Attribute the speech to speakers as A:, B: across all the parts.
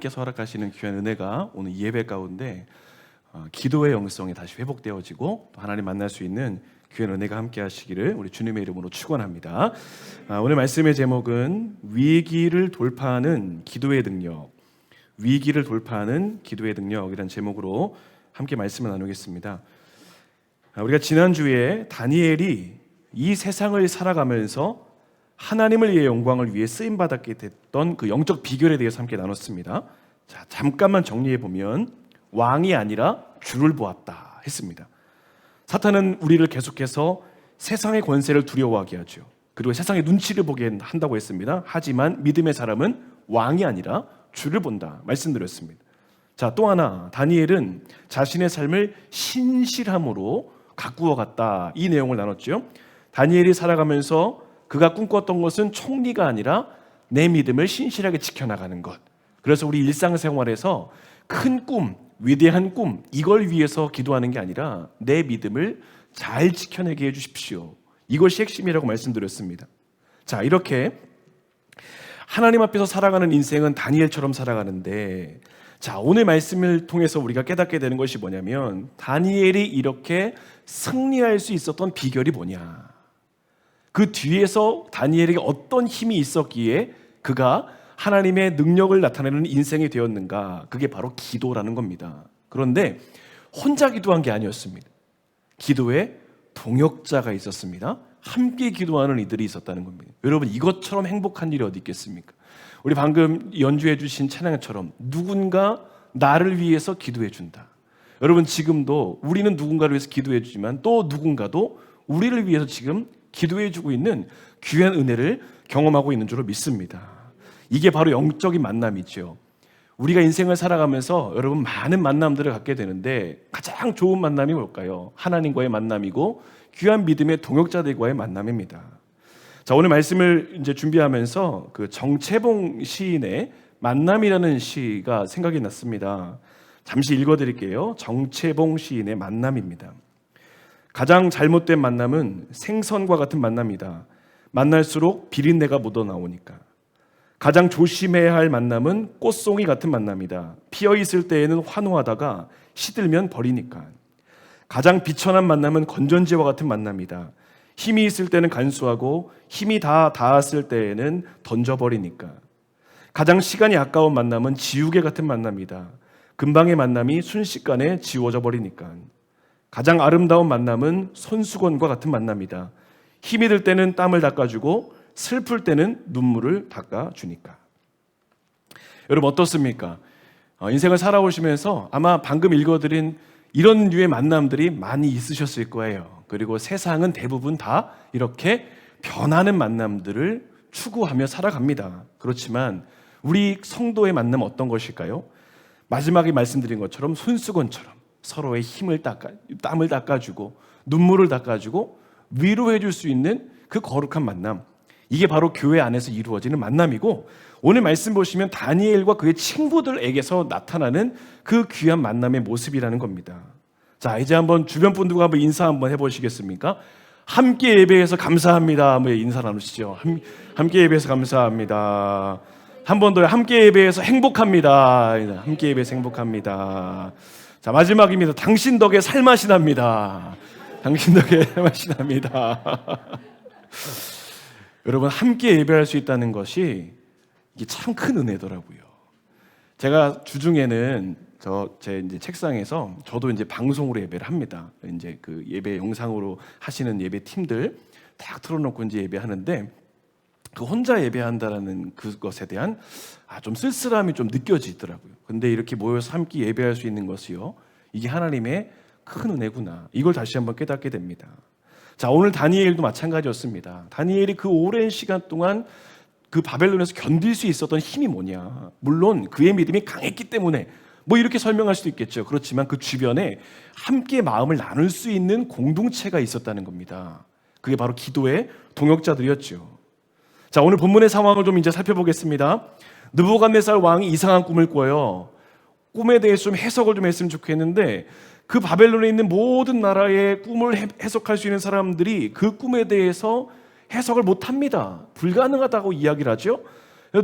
A: 께서 허락하시는 귀한 은혜가 오늘 예배 가운데 어, 기도의 영성이 다시 회복되어지고 또 하나님 만날 수 있는 귀한 은혜가 함께 하시기를 우리 주님의 이름으로 축원합니다. 아, 오늘 말씀의 제목은 위기를 돌파하는 기도의 능력. 위기를 돌파하는 기도의 능력이라는 제목으로 함께 말씀을 나누겠습니다. 아, 우리가 지난 주에 다니엘이 이 세상을 살아가면서 하나님을 위해 영광을 위해 쓰임 받았게 됐던 그 영적 비결에 대해서 함께 나눴습니다. 자, 잠깐만 정리해 보면 왕이 아니라 주를 보았다 했습니다. 사탄은 우리를 계속해서 세상의 권세를 두려워하게 하죠. 그리고 세상의 눈치를 보게 한다고 했습니다. 하지만 믿음의 사람은 왕이 아니라 주를 본다 말씀드렸습니다. 자, 또 하나 다니엘은 자신의 삶을 신실함으로 가꾸어 갔다. 이 내용을 나눴죠. 다니엘이 살아가면서 그가 꿈꿨던 것은 총리가 아니라 내 믿음을 신실하게 지켜나가는 것. 그래서 우리 일상생활에서 큰 꿈, 위대한 꿈, 이걸 위해서 기도하는 게 아니라 내 믿음을 잘 지켜내게 해주십시오. 이것이 핵심이라고 말씀드렸습니다. 자, 이렇게 하나님 앞에서 살아가는 인생은 다니엘처럼 살아가는데, 자, 오늘 말씀을 통해서 우리가 깨닫게 되는 것이 뭐냐면, 다니엘이 이렇게 승리할 수 있었던 비결이 뭐냐. 그 뒤에서 다니엘에게 어떤 힘이 있었기에 그가 하나님의 능력을 나타내는 인생이 되었는가? 그게 바로 기도라는 겁니다. 그런데 혼자 기도한 게 아니었습니다. 기도에 동역자가 있었습니다. 함께 기도하는 이들이 있었다는 겁니다. 여러분 이것처럼 행복한 일이 어디 있겠습니까? 우리 방금 연주해 주신 찬양처럼 누군가 나를 위해서 기도해 준다. 여러분 지금도 우리는 누군가를 위해서 기도해 주지만 또 누군가도 우리를 위해서 지금 기도해 주고 있는 귀한 은혜를 경험하고 있는 줄로 믿습니다. 이게 바로 영적인 만남이죠. 우리가 인생을 살아가면서 여러분 많은 만남들을 갖게 되는데 가장 좋은 만남이 뭘까요? 하나님과의 만남이고 귀한 믿음의 동역자들과의 만남입니다. 자, 오늘 말씀을 이제 준비하면서 그 정채봉 시인의 만남이라는 시가 생각이 났습니다. 잠시 읽어 드릴게요. 정채봉 시인의 만남입니다. 가장 잘못된 만남은 생선과 같은 만남이다. 만날수록 비린내가 묻어 나오니까. 가장 조심해야 할 만남은 꽃송이 같은 만남이다. 피어 있을 때에는 환호하다가 시들면 버리니까. 가장 비천한 만남은 건전지와 같은 만남이다. 힘이 있을 때는 간수하고 힘이 다 닿았을 때에는 던져버리니까. 가장 시간이 아까운 만남은 지우개 같은 만남이다. 금방의 만남이 순식간에 지워져 버리니까. 가장 아름다운 만남은 손수건과 같은 만남이다. 힘이 들 때는 땀을 닦아주고 슬플 때는 눈물을 닦아주니까. 여러분 어떻습니까? 어, 인생을 살아오시면서 아마 방금 읽어드린 이런 류의 만남들이 많이 있으셨을 거예요. 그리고 세상은 대부분 다 이렇게 변하는 만남들을 추구하며 살아갑니다. 그렇지만 우리 성도의 만남 어떤 것일까요? 마지막에 말씀드린 것처럼 손수건처럼 서로의 힘을 닦아, 땀을 닦아주고 눈물을 닦아주고 위로해 줄 수 있는 그 거룩한 만남. 이게 바로 교회 안에서 이루어지는 만남이고 오늘 말씀 보시면 다니엘과 그의 친구들에게서 나타나는 그 귀한 만남의 모습이라는 겁니다. 자, 이제 한번 주변 분들과 한번 인사 한번 해 보시겠습니까? 함께 예배해서 감사합니다. 한번 인사 나누시죠. 함, 함께 예배해서 감사합니다. 한 번 더 함께 예배해서 행복합니다. 함께 예배해서 행복합니다. 자, 마지막입니다. 당신 덕에 살맛이 납니다. 당신 덕에 살맛이 납니다. 여러분, 함께 예배할 수 있다는 것이 이게 참 큰 은혜더라고요. 제가 주중에는 저 제 이제 책상에서 저도 이제 방송으로 예배를 합니다. 이제 그 예배 영상으로 하시는 예배 팀들 딱 틀어놓고 이제 예배하는데 그 혼자 예배한다라는 그것에 대한 아, 좀 쓸쓸함이 좀 느껴지더라고요. 근데 이렇게 모여서 함께 예배할 수 있는 것이요. 이게 하나님의 큰 은혜구나. 이걸 다시 한번 깨닫게 됩니다. 자, 오늘 다니엘도 마찬가지였습니다. 다니엘이 그 오랜 시간 동안 그 바벨론에서 견딜 수 있었던 힘이 뭐냐. 물론 그의 믿음이 강했기 때문에 뭐 이렇게 설명할 수도 있겠죠. 그렇지만 그 주변에 함께 마음을 나눌 수 있는 공동체가 있었다는 겁니다. 그게 바로 기도의 동역자들이었죠. 자, 오늘 본문의 상황을 좀 이제 살펴보겠습니다. 느부갓네살 왕이 이상한 꿈을 꿔요. 꿈에 대해서 좀 해석을 좀 했으면 좋겠는데 그 바벨론에 있는 모든 나라의 꿈을 해석할 수 있는 사람들이 그 꿈에 대해서 해석을 못 합니다. 불가능하다고 이야기를 하죠.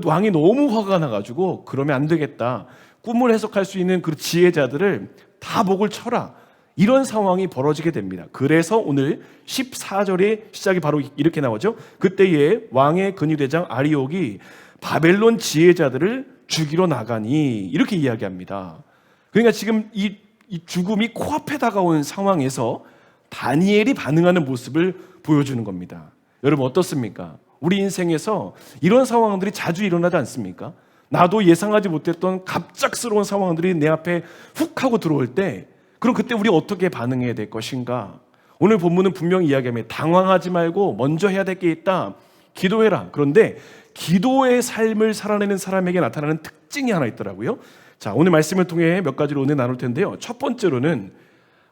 A: 왕이 너무 화가 나가지고 그러면 안 되겠다. 꿈을 해석할 수 있는 그 지혜자들을 다 목을 쳐라. 이런 상황이 벌어지게 됩니다. 그래서 오늘 14절의 시작이 바로 이렇게 나오죠. 그때에 왕의 근위대장 아리옥이 바벨론 지혜자들을 죽이러 나가니 이렇게 이야기합니다. 그러니까 지금 이, 이 죽음이 코앞에 다가온 상황에서 다니엘이 반응하는 모습을 보여주는 겁니다. 여러분 어떻습니까? 우리 인생에서 이런 상황들이 자주 일어나지 않습니까? 나도 예상하지 못했던 갑작스러운 상황들이 내 앞에 훅 하고 들어올 때 그럼 그때 우리 어떻게 반응해야 될 것인가? 오늘 본문은 분명히 이야기합니다. 당황하지 말고 먼저 해야 될 게 있다. 기도해라. 그런데 기도의 삶을 살아내는 사람에게 나타나는 특징이 하나 있더라고요. 자, 오늘 말씀을 통해 몇 가지로 오늘 나눌 텐데요. 첫 번째로는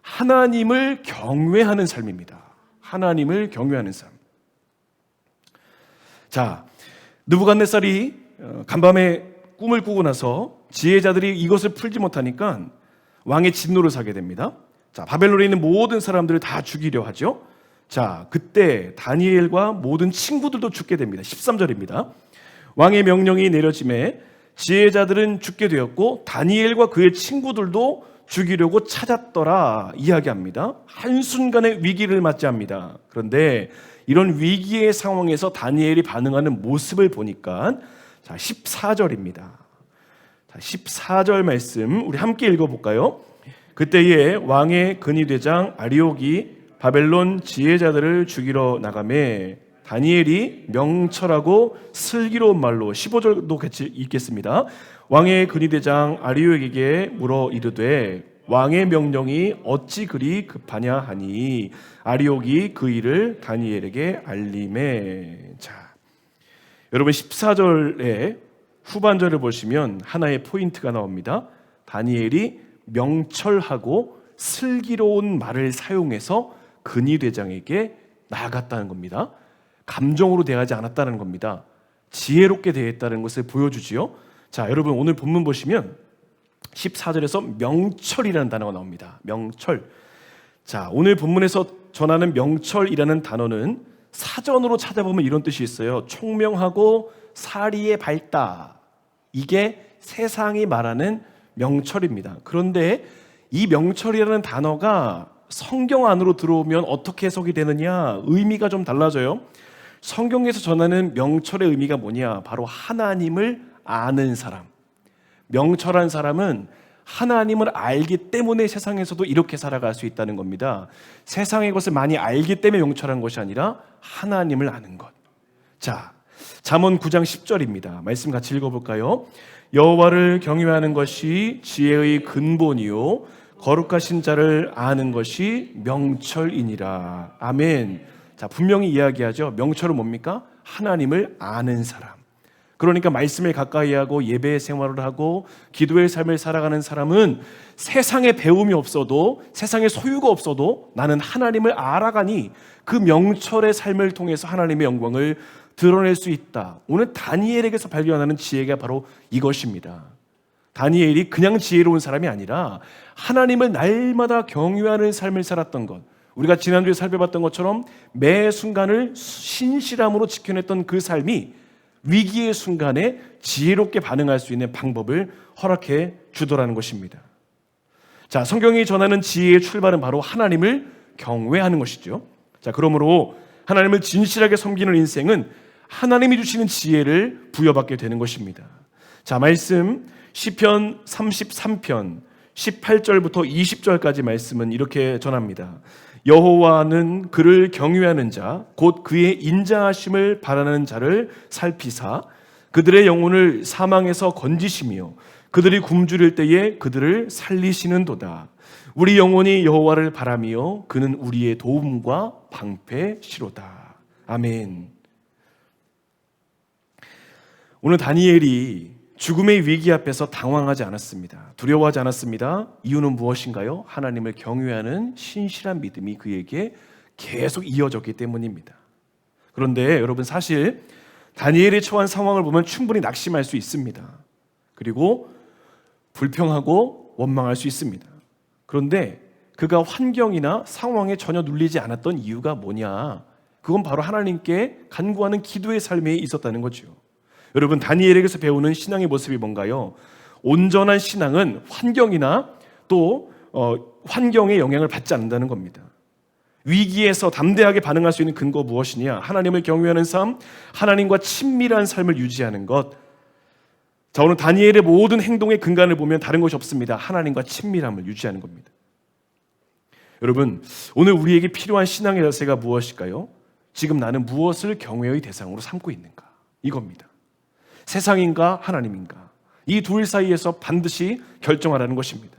A: 하나님을 경외하는 삶입니다. 하나님을 경외하는 삶. 자, 느부갓네살이 어, 간밤에 꿈을 꾸고 나서 지혜자들이 이것을 풀지 못하니까 왕의 진노를 사게 됩니다. 자, 바벨론에 있는 모든 사람들을 다 죽이려 하죠. 자, 그때 다니엘과 모든 친구들도 죽게 됩니다. 13절입니다. 왕의 명령이 내려짐에 지혜자들은 죽게 되었고 다니엘과 그의 친구들도 죽이려고 찾았더라 이야기합니다. 한순간에 위기를 맞이합니다. 그런데 이런 위기의 상황에서 다니엘이 반응하는 모습을 보니까 자, 14절입니다. 자, 14절 말씀 우리 함께 읽어 볼까요? 그때에 왕의 근위대장 아리옥이 바벨론 지혜자들을 죽이러 나가매 다니엘이 명철하고 슬기로운 말로 15절도 같이 읽겠습니다. 왕의 근위대장 아리옥에게 물어 이르되 왕의 명령이 어찌 그리 급하냐 하니 아리옥이 그 일을 다니엘에게 알림해. 자, 여러분 14절의 후반절을 보시면 하나의 포인트가 나옵니다. 다니엘이 명철하고 슬기로운 말을 사용해서 근위 대장에게 나아갔다는 겁니다. 감정으로 대하지 않았다는 겁니다. 지혜롭게 대했다는 것을 보여주지요. 자, 여러분 오늘 본문 보시면 14절에서 명철이라는 단어가 나옵니다. 명철. 자, 오늘 본문에서 전하는 명철이라는 단어는 사전으로 찾아보면 이런 뜻이 있어요. 총명하고 사리에 밝다. 이게 세상이 말하는 명철입니다. 그런데 이 명철이라는 단어가 성경 안으로 들어오면 어떻게 해석이 되느냐? 의미가 좀 달라져요. 성경에서 전하는 명철의 의미가 뭐냐? 바로 하나님을 아는 사람. 명철한 사람은 하나님을 알기 때문에 세상에서도 이렇게 살아갈 수 있다는 겁니다. 세상의 것을 많이 알기 때문에 명철한 것이 아니라 하나님을 아는 것. 자, 잠언 9장 10절입니다. 말씀 같이 읽어 볼까요? 여호와를 경외하는 것이 지혜의 근본이요 거룩하신 자를 아는 것이 명철이니라. 아멘. 자, 분명히 이야기하죠. 명철은 뭡니까? 하나님을 아는 사람. 그러니까 말씀을 가까이 하고 예배의 생활을 하고 기도의 삶을 살아가는 사람은 세상에 배움이 없어도 세상에 소유가 없어도 나는 하나님을 알아가니 그 명철의 삶을 통해서 하나님의 영광을 드러낼 수 있다. 오늘 다니엘에게서 발견하는 지혜가 바로 이것입니다. 다니엘이 그냥 지혜로운 사람이 아니라 하나님을 날마다 경유하는 삶을 살았던 것. 우리가 지난주에 살펴봤던 것처럼 매 순간을 신실함으로 지켜냈던 그 삶이 위기의 순간에 지혜롭게 반응할 수 있는 방법을 허락해 주더라는 것입니다. 자, 성경이 전하는 지혜의 출발은 바로 하나님을 경외하는 것이죠. 자, 그러므로 하나님을 진실하게 섬기는 인생은 하나님이 주시는 지혜를 부여받게 되는 것입니다. 자, 말씀 시편 33편 18절부터 20절까지 말씀은 이렇게 전합니다. 여호와는 그를 경외하는 자, 곧 그의 인자하심을 바라는 자를 살피사 그들의 영혼을 사망에서 건지시며 그들이 굶주릴 때에 그들을 살리시는도다. 우리 영혼이 여호와를 바라며 그는 우리의 도움과 방패시로다. 아멘. 오늘 다니엘이 죽음의 위기 앞에서 당황하지 않았습니다. 두려워하지 않았습니다. 이유는 무엇인가요? 하나님을 경외하는 신실한 믿음이 그에게 계속 이어졌기 때문입니다. 그런데 여러분 사실 다니엘이 처한 상황을 보면 충분히 낙심할 수 있습니다. 그리고 불평하고 원망할 수 있습니다. 그런데 그가 환경이나 상황에 전혀 눌리지 않았던 이유가 뭐냐? 그건 바로 하나님께 간구하는 기도의 삶에 있었다는 거죠. 여러분 다니엘에게서 배우는 신앙의 모습이 뭔가요? 온전한 신앙은 환경이나 또 어, 환경의 영향을 받지 않는다는 겁니다. 위기에서 담대하게 반응할 수 있는 근거 무엇이냐? 하나님을 경외하는 삶, 하나님과 친밀한 삶을 유지하는 것. 자, 오늘 다니엘의 모든 행동의 근간을 보면 다른 것이 없습니다. 하나님과 친밀함을 유지하는 겁니다. 여러분, 오늘 우리에게 필요한 신앙의 자세가 무엇일까요? 지금 나는 무엇을 경외의 대상으로 삼고 있는가? 이겁니다. 세상인가 하나님인가? 이 둘 사이에서 반드시 결정하라는 것입니다.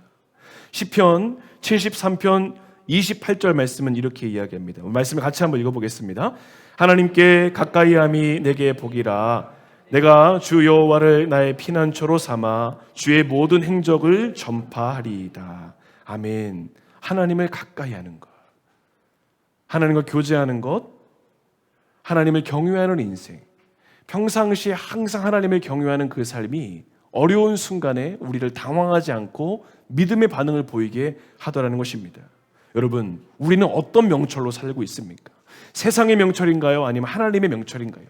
A: 시편 73편 28절 말씀은 이렇게 이야기합니다. 말씀을 같이 한번 읽어보겠습니다. 하나님께 가까이함이 내게 복이라. 내가 주 여호와를 나의 피난처로 삼아 주의 모든 행적을 전파하리이다. 아멘. 하나님을 가까이하는 것, 하나님과 교제하는 것, 하나님을 경외하는 인생. 평상시에 항상 하나님을 경외하는 그 삶이 어려운 순간에 우리를 당황하지 않고 믿음의 반응을 보이게 하더라는 것입니다. 여러분, 우리는 어떤 명철로 살고 있습니까? 세상의 명철인가요? 아니면 하나님의 명철인가요?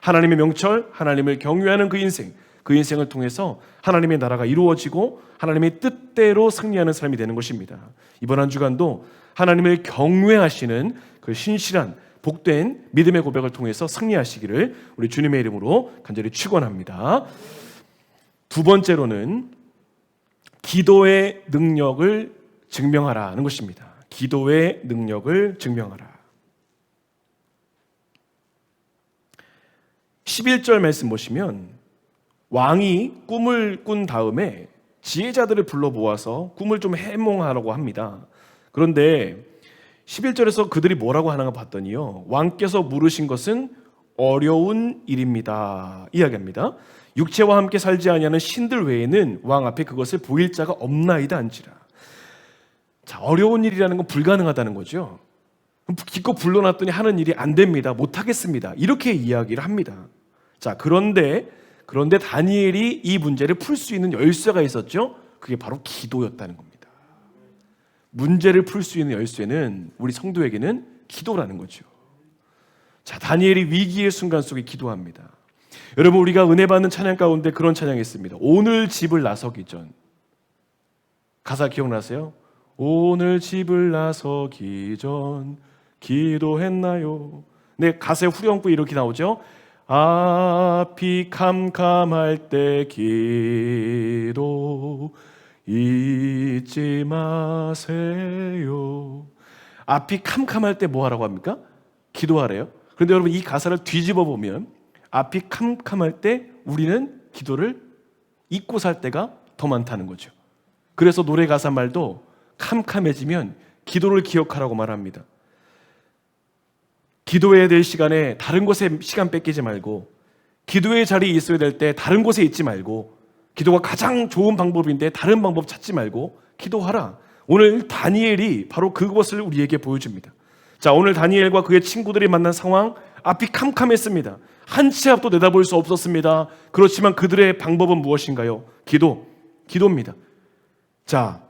A: 하나님의 명철, 하나님을 경외하는 그 인생, 그 인생을 통해서 하나님의 나라가 이루어지고 하나님의 뜻대로 승리하는 삶이 되는 것입니다. 이번 한 주간도 하나님을 경외하시는 그 신실한 복된 믿음의 고백을 통해서 승리하시기를 우리 주님의 이름으로 간절히 축원합니다. 두 번째로는 기도의 능력을 증명하라는 것입니다. 기도의 능력을 증명하라. 11절 말씀 보시면 왕이 꿈을 꾼 다음에 지혜자들을 불러 모아서 꿈을 좀 해몽하라고 합니다. 그런데 11절에서 그들이 뭐라고 하는가 봤더니요. 왕께서 물으신 것은 어려운 일입니다. 이야기합니다. 육체와 함께 살지 아니하는 신들 외에는 왕 앞에 그것을 보일 자가 없나이다 한지라. 자, 어려운 일이라는 건 불가능하다는 거죠. 기껏 불러놨더니 하는 일이 안 됩니다. 못 하겠습니다. 이렇게 이야기를 합니다. 자, 그런데 그런데 다니엘이 이 문제를 풀 수 있는 열쇠가 있었죠. 그게 바로 기도였다는 겁니다. 문제를 풀 수 있는 열쇠는 우리 성도에게는 기도라는 거죠. 자, 다니엘이 위기의 순간 속에 기도합니다. 여러분 우리가 은혜 받는 찬양 가운데 그런 찬양이 있습니다. 오늘 집을 나서기 전 가사 기억나세요? 오늘 집을 나서기 전 기도했나요? 네, 가사의 후렴구 이렇게 나오죠. 앞이 캄캄할 때 기도 잊지 마세요. 앞이 캄캄할 때 뭐 하라고 합니까? 기도하래요. 그런데 여러분 이 가사를 뒤집어 보면 앞이 캄캄할 때 우리는 기도를 잊고 살 때가 더 많다는 거죠. 그래서 노래 가사 말도 캄캄해지면 기도를 기억하라고 말합니다. 기도해야 될 시간에 다른 곳에 시간 뺏기지 말고 기도의 자리에 있어야 될 때 다른 곳에 있지 말고 기도가 가장 좋은 방법인데 다른 방법 찾지 말고 기도하라. 오늘 다니엘이 바로 그것을 우리에게 보여줍니다. 자, 오늘 다니엘과 그의 친구들이 만난 상황 앞이 캄캄했습니다. 한 치 앞도 내다볼 수 없었습니다. 그렇지만 그들의 방법은 무엇인가요? 기도. 기도입니다. 자,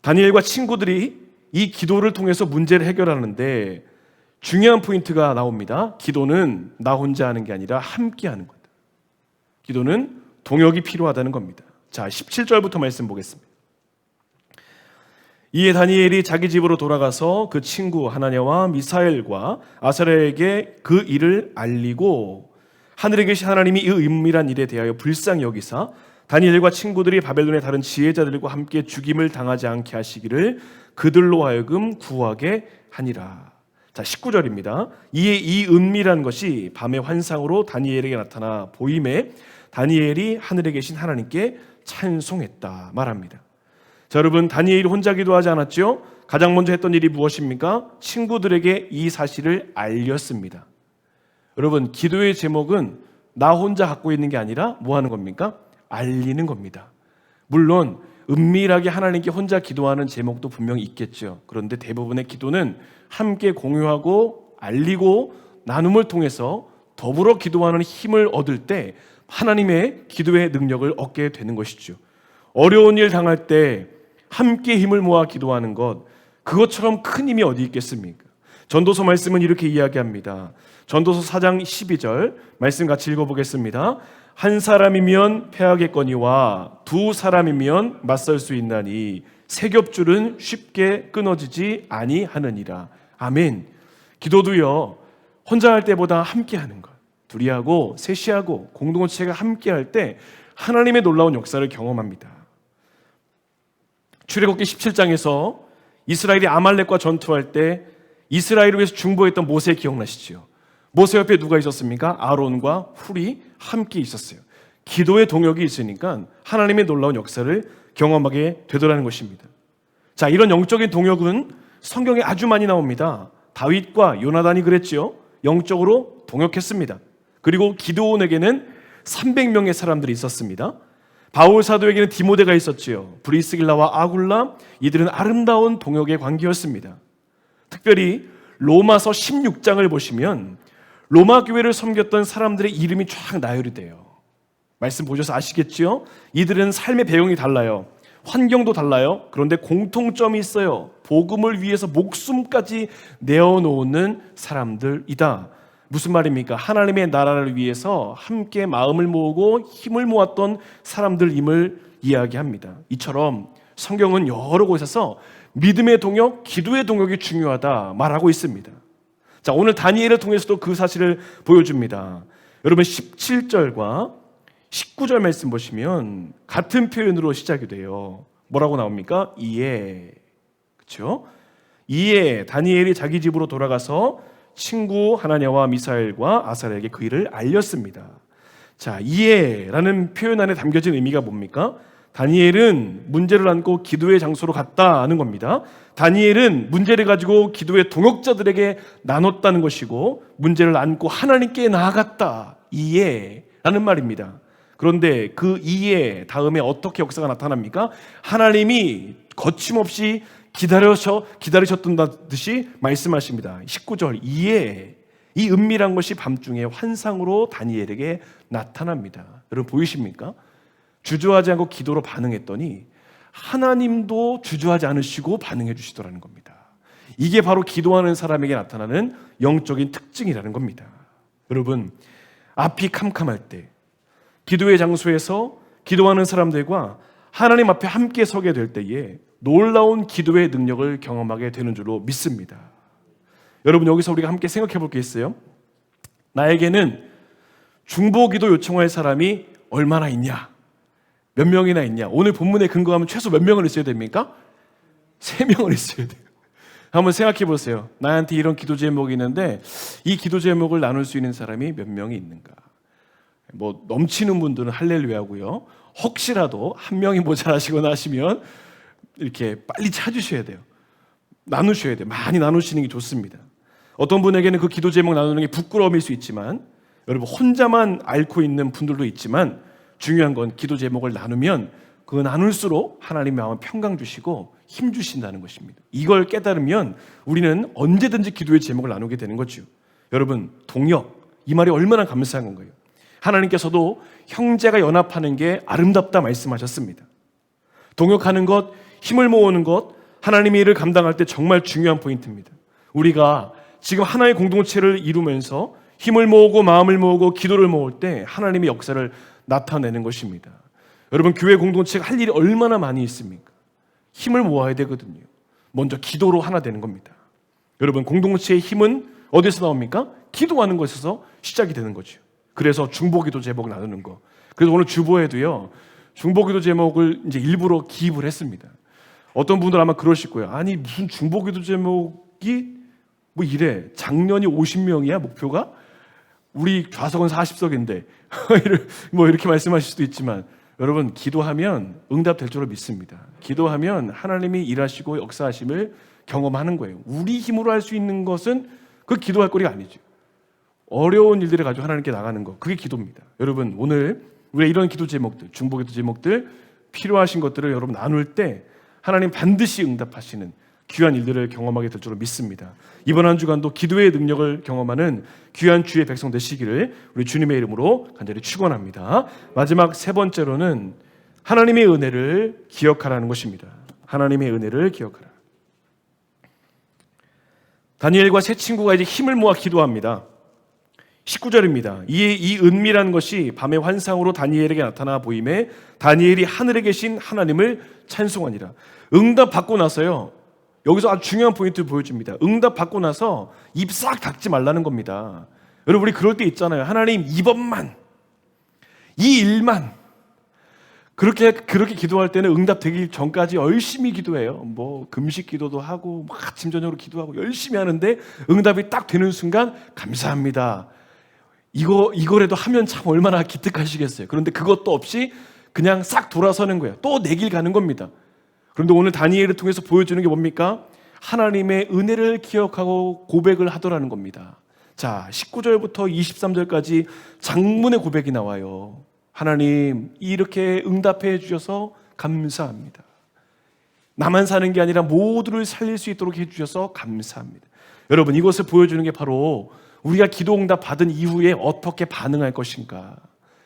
A: 다니엘과 친구들이 이 기도를 통해서 문제를 해결하는데 중요한 포인트가 나옵니다. 기도는 나 혼자 하는 게 아니라 함께 하는 거다. 기도는 동역이 필요하다는 겁니다. 자, 17절부터 말씀 보겠습니다. 이에 다니엘이 자기 집으로 돌아가서 그 친구 하나냐와 미사엘과 아사랴에게 그 일을 알리고 하늘에 계신 하나님이 이 은밀한 일에 대하여 불쌍히 여기사 다니엘과 친구들이 바벨론의 다른 지혜자들과 함께 죽임을 당하지 않게 하시기를 그들로 하여금 구하게 하니라. 자, 19절입니다. 이에 이 은밀한 것이 밤의 환상으로 다니엘에게 나타나 보임에 다니엘이 하늘에 계신 하나님께 찬송했다 말합니다. 자, 여러분 다니엘이 혼자 기도하지 않았죠? 가장 먼저 했던 일이 무엇입니까? 친구들에게 이 사실을 알렸습니다. 여러분 기도의 제목은 나 혼자 갖고 있는 게 아니라 뭐 하는 겁니까? 알리는 겁니다. 물론 은밀하게 하나님께 혼자 기도하는 제목도 분명히 있겠죠. 그런데 대부분의 기도는 함께 공유하고 알리고 나눔을 통해서 더불어 기도하는 힘을 얻을 때 하나님의 기도의 능력을 얻게 되는 것이죠. 어려운 일 당할 때 함께 힘을 모아 기도하는 것, 그것처럼 큰 힘이 어디 있겠습니까? 전도서 말씀은 이렇게 이야기합니다. 전도서 4장 12절 말씀 같이 읽어보겠습니다. 한 사람이면 패하겠거니와 두 사람이면 맞설 수 있나니 세 겹줄은 쉽게 끊어지지 아니하느니라. 아멘. 기도도요. 혼자 할 때보다 함께 하는 것. 둘이 하고 셋이 하고 공동체가 함께 할 때 하나님의 놀라운 역사를 경험합니다. 출애굽기 17장에서 이스라엘이 아말렉과 전투할 때 이스라엘을 위해서 중보했던 모세 기억나시죠? 모세 옆에 누가 있었습니까? 아론과 훌이 함께 있었어요. 기도의 동역이 있으니까 하나님의 놀라운 역사를 경험하게 되더라는 것입니다. 자, 이런 영적인 동역은 성경에 아주 많이 나옵니다. 다윗과 요나단이 그랬지요. 영적으로 동역했습니다. 그리고 기도원에게는 300명의 사람들이 있었습니다. 바울 사도에게는 디모데가 있었지요. 브리스길라와 아굴라 이들은 아름다운 동역의 관계였습니다. 특별히 로마서 16장을 보시면 로마 교회를 섬겼던 사람들의 이름이 쫙 나열이 돼요. 말씀 보셔서 아시겠지요? 이들은 삶의 배경이 달라요. 환경도 달라요. 그런데 공통점이 있어요. 복음을 위해서 목숨까지 내어놓는 사람들이다. 무슨 말입니까? 하나님의 나라를 위해서 함께 마음을 모으고 힘을 모았던 사람들임을 이야기합니다. 이처럼 성경은 여러 곳에서 믿음의 동역, 기도의 동역이 중요하다 말하고 있습니다. 자, 오늘 다니엘을 통해서도 그 사실을 보여줍니다. 여러분 17절과 19절 말씀 보시면 같은 표현으로 시작이 돼요. 뭐라고 나옵니까? 이에. 그렇죠? 이에 다니엘이 자기 집으로 돌아가서 친구 하나냐와 미사엘과 아사랴에게 그 일을 알렸습니다. 자, 이에라는 표현 안에 담겨진 의미가 뭡니까? 다니엘은 문제를 안고 기도의 장소로 갔다는 겁니다. 다니엘은 문제를 가지고 기도의 동역자들에게 나눴다는 것이고 문제를 안고 하나님께 나아갔다. 이에라는 말입니다. 그런데 그 이에 다음에 어떻게 역사가 나타납니까? 하나님이 거침없이 기다려서 기다리셨던 듯이 말씀하십니다. 19절 이에 이 은밀한 것이 밤중에 환상으로 다니엘에게 나타납니다. 여러분 보이십니까? 주저하지 않고 기도로 반응했더니 하나님도 주저하지 않으시고 반응해 주시더라는 겁니다. 이게 바로 기도하는 사람에게 나타나는 영적인 특징이라는 겁니다. 여러분, 앞이 캄캄할 때, 기도의 장소에서 기도하는 사람들과 하나님 앞에 함께 서게 될 때에 놀라운 기도의 능력을 경험하게 되는 줄로 믿습니다. 여러분, 여기서 우리가 함께 생각해 볼 게 있어요. 나에게는 중보 기도 요청할 사람이 얼마나 있냐? 몇 명이나 있냐? 오늘 본문에 근거하면 최소 몇 명을 있어야 됩니까? 세 명을 있어야 돼요. 한번 생각해 보세요. 나한테 이런 기도 제목이 있는데 이 기도 제목을 나눌 수 있는 사람이 몇 명이 있는가? 뭐 넘치는 분들은 할렐루야고요. 혹시라도 한 명이 모자라시거나 하시면 이렇게 빨리 찾으셔야 돼요. 나누셔야 돼요. 많이 나누시는 게 좋습니다. 어떤 분에게는 그 기도 제목 나누는 게 부끄러움일 수 있지만 여러분 혼자만 앓고 있는 분들도 있지만 중요한 건 기도 제목을 나누면 그 나눌수록 하나님의 마음을 평강 주시고 힘 주신다는 것입니다. 이걸 깨달으면 우리는 언제든지 기도의 제목을 나누게 되는 거죠. 여러분, 동역. 이 말이 얼마나 감사한 건가요? 하나님께서도 형제가 연합하는 게 아름답다 말씀하셨습니다. 동역하는 것, 힘을 모으는 것, 하나님의 일을 감당할 때 정말 중요한 포인트입니다. 우리가 지금 하나의 공동체를 이루면서 힘을 모으고 마음을 모으고 기도를 모을 때 하나님의 역사를 나타내는 것입니다. 여러분 교회 공동체가 할 일이 얼마나 많이 있습니까? 힘을 모아야 되거든요. 먼저 기도로 하나 되는 겁니다. 여러분 공동체의 힘은 어디서 나옵니까? 기도하는 것에서 시작이 되는 거죠. 그래서 중보기도 제목을 나누는 거. 그래서 오늘 주보에도요. 중보기도 제목을 이제 일부러 기입을 했습니다. 어떤 분들 아마 그러실 거예요. 아니 무슨 중보기도 제목이 뭐 이래. 작년이 50명이야 목표가? 우리 좌석은 40석인데 뭐 이렇게 말씀하실 수도 있지만 여러분 기도하면 응답될 줄로 믿습니다. 기도하면 하나님이 일하시고 역사하심을 경험하는 거예요. 우리 힘으로 할 수 있는 것은 그 기도할 거리가 아니죠. 어려운 일들을 가지고 하나님께 나가는 거 그게 기도입니다. 여러분 오늘 우리 이런 기도 제목들 중보 기도 제목들 필요하신 것들을 여러분 나눌 때 하나님 반드시 응답하시는 귀한 일들을 경험하게 될 줄로 믿습니다. 이번 한 주간도 기도의 능력을 경험하는 귀한 주의 백성 되시기를 우리 주님의 이름으로 간절히 축원합니다. 마지막 세 번째로는 하나님의 은혜를 기억하라는 것입니다. 하나님의 은혜를 기억하라. 다니엘과 세 친구가 이제 힘을 모아 기도합니다. 19절입니다. 이에 이 은밀한 것이 밤의 환상으로 다니엘에게 나타나 보임에 다니엘이 하늘에 계신 하나님을 찬송하니라. 응답 받고 나서요. 여기서 아주 중요한 포인트를 보여줍니다. 응답 받고 나서 입 싹 닫지 말라는 겁니다. 여러분 우리 그럴 때 있잖아요. 하나님 이번만 이 일만 그렇게 그렇게 기도할 때는 응답 되기 전까지 열심히 기도해요. 뭐 금식 기도도 하고 막 아침 저녁으로 기도하고 열심히 하는데 응답이 딱 되는 순간 감사합니다. 이거 이거라도 하면 참 얼마나 기특하시겠어요. 그런데 그것도 없이 그냥 싹 돌아서는 거예요. 또 내 길 가는 겁니다. 그런데 오늘 다니엘을 통해서 보여주는 게 뭡니까? 하나님의 은혜를 기억하고 고백을 하더라는 겁니다. 자, 19절부터 23절까지 장문의 고백이 나와요. 하나님, 이렇게 응답해 주셔서 감사합니다. 나만 사는 게 아니라 모두를 살릴 수 있도록 해 주셔서 감사합니다. 여러분, 이것을 보여주는 게 바로 우리가 기도 응답 받은 이후에 어떻게 반응할 것인가.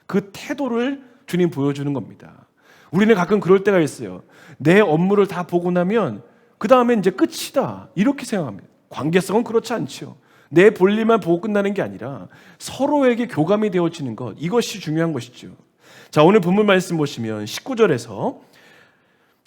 A: 그 태도를 주님 보여주는 겁니다. 우리는 가끔 그럴 때가 있어요. 내 업무를 다 보고 나면 그 다음에 이제 끝이다. 이렇게 생각합니다. 관계성은 그렇지 않죠. 내 볼일만 보고 끝나는 게 아니라 서로에게 교감이 되어지는 것. 이것이 중요한 것이죠. 자, 오늘 본문 말씀 보시면 19절에서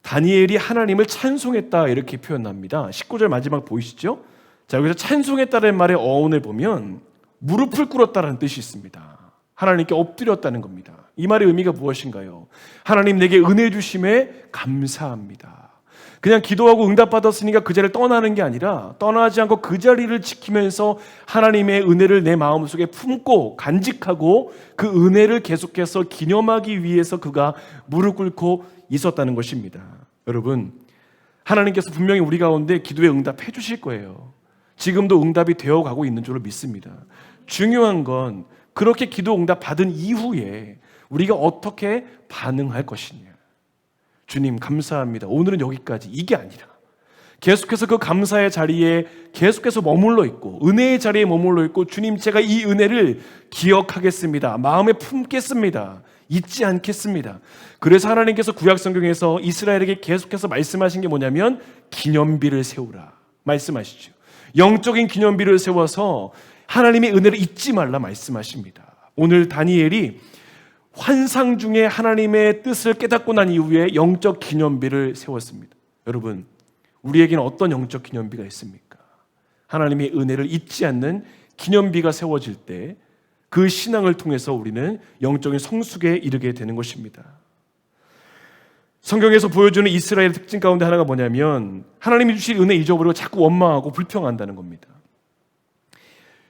A: 다니엘이 하나님을 찬송했다 이렇게 표현합니다. 19절 마지막 보이시죠? 자, 여기서 찬송했다는 말의 어원을 보면 무릎을 꿇었다는 뜻이 있습니다. 하나님께 엎드렸다는 겁니다. 이 말의 의미가 무엇인가요? 하나님 내게 은혜 주심에 감사합니다. 그냥 기도하고 응답받았으니까 그 자리를 떠나는 게 아니라 떠나지 않고 그 자리를 지키면서 하나님의 은혜를 내 마음속에 품고 간직하고 그 은혜를 계속해서 기념하기 위해서 그가 무릎 꿇고 있었다는 것입니다. 여러분, 하나님께서 분명히 우리 가운데 기도에 응답해 주실 거예요. 지금도 응답이 되어 가고 있는 줄로 믿습니다. 중요한 건 그렇게 기도 응답 받은 이후에 우리가 어떻게 반응할 것이냐. 주님 감사합니다. 오늘은 여기까지 이게 아니라 계속해서 그 감사의 자리에 계속해서 머물러 있고 은혜의 자리에 머물러 있고 주님 제가 이 은혜를 기억하겠습니다. 마음에 품겠습니다. 잊지 않겠습니다. 그래서 하나님께서 구약 성경에서 이스라엘에게 계속해서 말씀하신 게 뭐냐면 기념비를 세우라 말씀하시죠. 영적인 기념비를 세워서 하나님의 은혜를 잊지 말라 말씀하십니다. 오늘 다니엘이 환상 중에 하나님의 뜻을 깨닫고 난 이후에 영적 기념비를 세웠습니다. 여러분, 우리에게는 어떤 영적 기념비가 있습니까? 하나님의 은혜를 잊지 않는 기념비가 세워질 때 그 신앙을 통해서 우리는 영적인 성숙에 이르게 되는 것입니다. 성경에서 보여주는 이스라엘의 특징 가운데 하나가 뭐냐면 하나님이 주신 은혜 잊어버리고 자꾸 원망하고 불평한다는 겁니다.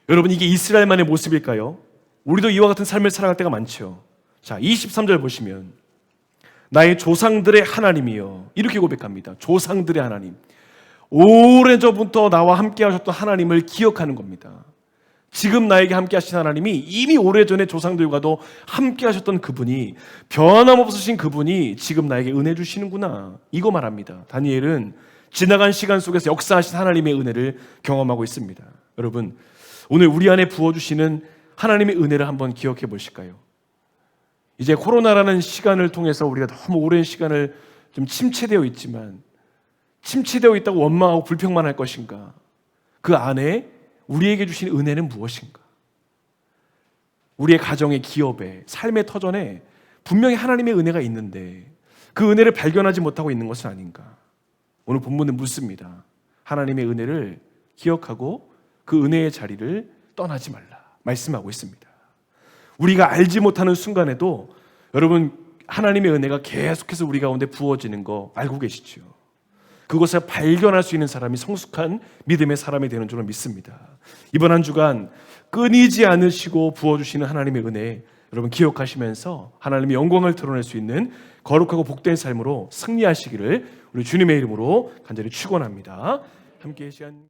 A: 여러분 이게 이스라엘만의 모습일까요? 우리도 이와 같은 삶을 살아갈 때가 많죠. 자, 23절 보시면 나의 조상들의 하나님이요. 이렇게 고백합니다. 조상들의 하나님. 오래전부터 나와 함께 하셨던 하나님을 기억하는 겁니다. 지금 나에게 함께 하신 하나님이 이미 오래전에 조상들과도 함께 하셨던 그분이 변함없으신 그분이 지금 나에게 은혜 주시는구나. 이거 말합니다. 다니엘은 지나간 시간 속에서 역사하신 하나님의 은혜를 경험하고 있습니다. 여러분, 오늘 우리 안에 부어주시는 하나님의 은혜를 한번 기억해 보실까요? 이제 코로나라는 시간을 통해서 우리가 너무 오랜 시간을 좀 침체되어 있지만 침체되어 있다고 원망하고 불평만 할 것인가? 그 안에 우리에게 주신 은혜는 무엇인가? 우리의 가정의 기업에 삶의 터전에 분명히 하나님의 은혜가 있는데 그 은혜를 발견하지 못하고 있는 것은 아닌가? 오늘 본문은 묻습니다. 하나님의 은혜를 기억하고 그 은혜의 자리를 떠나지 말라 말씀하고 있습니다. 우리가 알지 못하는 순간에도 여러분 하나님의 은혜가 계속해서 우리 가운데 부어지는 거 알고 계시죠? 그것을 발견할 수 있는 사람이 성숙한 믿음의 사람이 되는 줄로 믿습니다. 이번 한 주간 끊이지 않으시고 부어주시는 하나님의 은혜 여러분 기억하시면서 하나님의 영광을 드러낼 수 있는 거룩하고 복된 삶으로 승리하시기를 우리 주님의 이름으로 간절히 축원합니다. 함께 시간